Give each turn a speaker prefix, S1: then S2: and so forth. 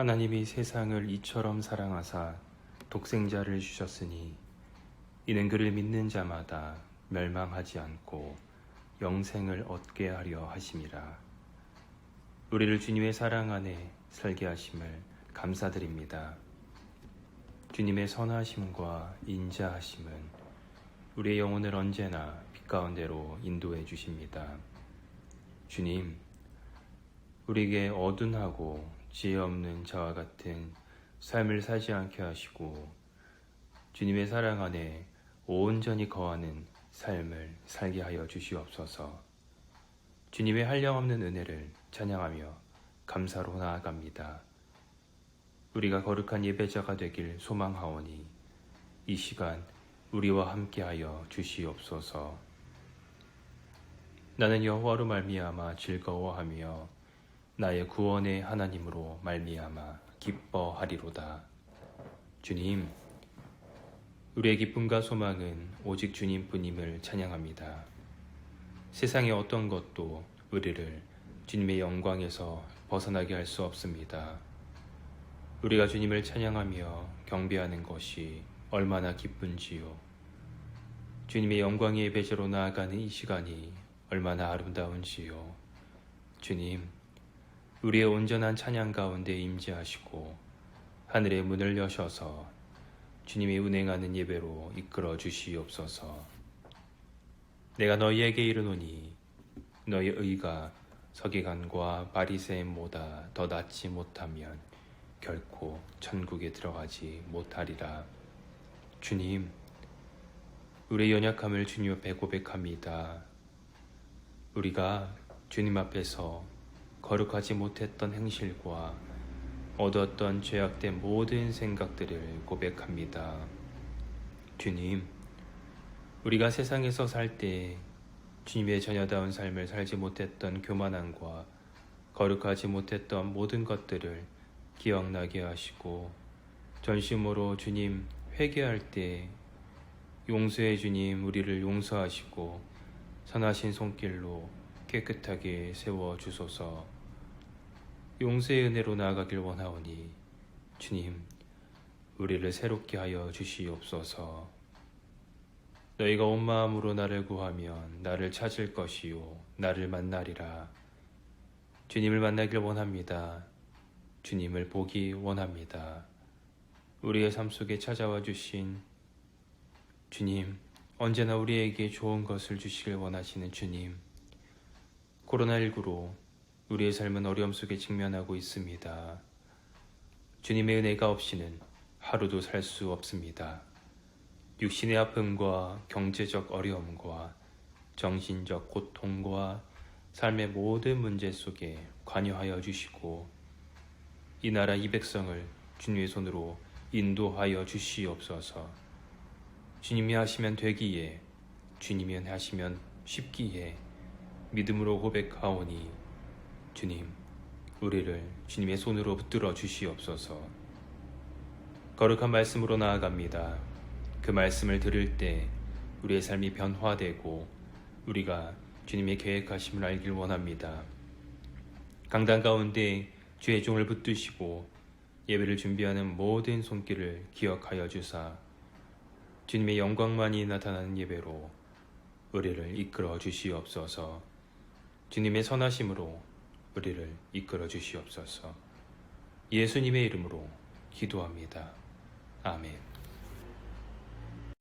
S1: 하나님이 세상을 이처럼 사랑하사 독생자를 주셨으니 이는 그를 믿는 자마다 멸망하지 않고 영생을 얻게 하려 하심이라. 우리를 주님의 사랑 안에 살게 하심을 감사드립니다. 주님의 선하심과 인자하심은 우리의 영혼을 언제나 빛 가운데로 인도해 주십니다. 주님, 우리에게 어둔하고 지혜 없는 자와 같은 삶을 살지 않게 하시고 주님의 사랑 안에 온전히 거하는 삶을 살게 하여 주시옵소서. 주님의 한량없는 은혜를 찬양하며 감사로 나아갑니다. 우리가 거룩한 예배자가 되길 소망하오니 이 시간 우리와 함께하여 주시옵소서. 나는 여호와로 말미암아 즐거워하며 나의 구원의 하나님으로 말미암아 기뻐하리로다. 주님, 우리의 기쁨과 소망은 오직 주님뿐임을 찬양합니다. 세상의 어떤 것도 우리를 주님의 영광에서 벗어나게 할 수 없습니다. 우리가 주님을 찬양하며 경배하는 것이 얼마나 기쁜지요. 주님의 영광의 예배자로 나아가는 이 시간이 얼마나 아름다운지요. 주님, 우리의 온전한 찬양 가운데 임재하시고 하늘의 문을 여셔서 주님이 운행하는 예배로 이끌어 주시옵소서. 내가 너희에게 이르노니 너희 의가 서기관과 바리새인보다 더 낫지 못하면 결코 천국에 들어가지 못하리라. 주님, 우리의 연약함을 주님 앞에 고백합니다. 우리가 주님 앞에서 거룩하지 못했던 행실과 얻었던 죄악된 모든 생각들을 고백합니다. 주님, 우리가 세상에서 살 때 주님의 자녀다운 삶을 살지 못했던 교만함과 거룩하지 못했던 모든 것들을 기억나게 하시고 전심으로 주님 회개할 때 용서해 주님 우리를 용서하시고 선하신 손길로 깨끗하게 세워 주소서. 용서의 은혜로 나아가길 원하오니 주님 우리를 새롭게 하여 주시옵소서. 너희가 온 마음으로 나를 구하면 나를 찾을 것이요 나를 만나리라. 주님을 만나길 원합니다. 주님을 보기 원합니다. 우리의 삶 속에 찾아와 주신 주님, 언제나 우리에게 좋은 것을 주시길 원하시는 주님. 코로나19로 우리의 삶은 어려움 속에 직면하고 있습니다. 주님의 은혜가 없이는 하루도 살 수 없습니다. 육신의 아픔과 경제적 어려움과 정신적 고통과 삶의 모든 문제 속에 관여하여 주시고 이 나라 이 백성을 주님의 손으로 인도하여 주시옵소서. 주님이 하시면 되기에 주님이 하시면 쉽기에 믿음으로 고백하오니 주님 우리를 주님의 손으로 붙들어 주시옵소서. 거룩한 말씀으로 나아갑니다. 그 말씀을 들을 때 우리의 삶이 변화되고 우리가 주님의 계획하심을 알길 원합니다. 강단 가운데 주의 종을 붙드시고 예배를 준비하는 모든 손길을 기억하여 주사 주님의 영광만이 나타나는 예배로 우리를 이끌어 주시옵소서. 주님의 선하심으로 우리를 이끌어 주시옵소서. 예수님의 이름으로 기도합니다. 아멘.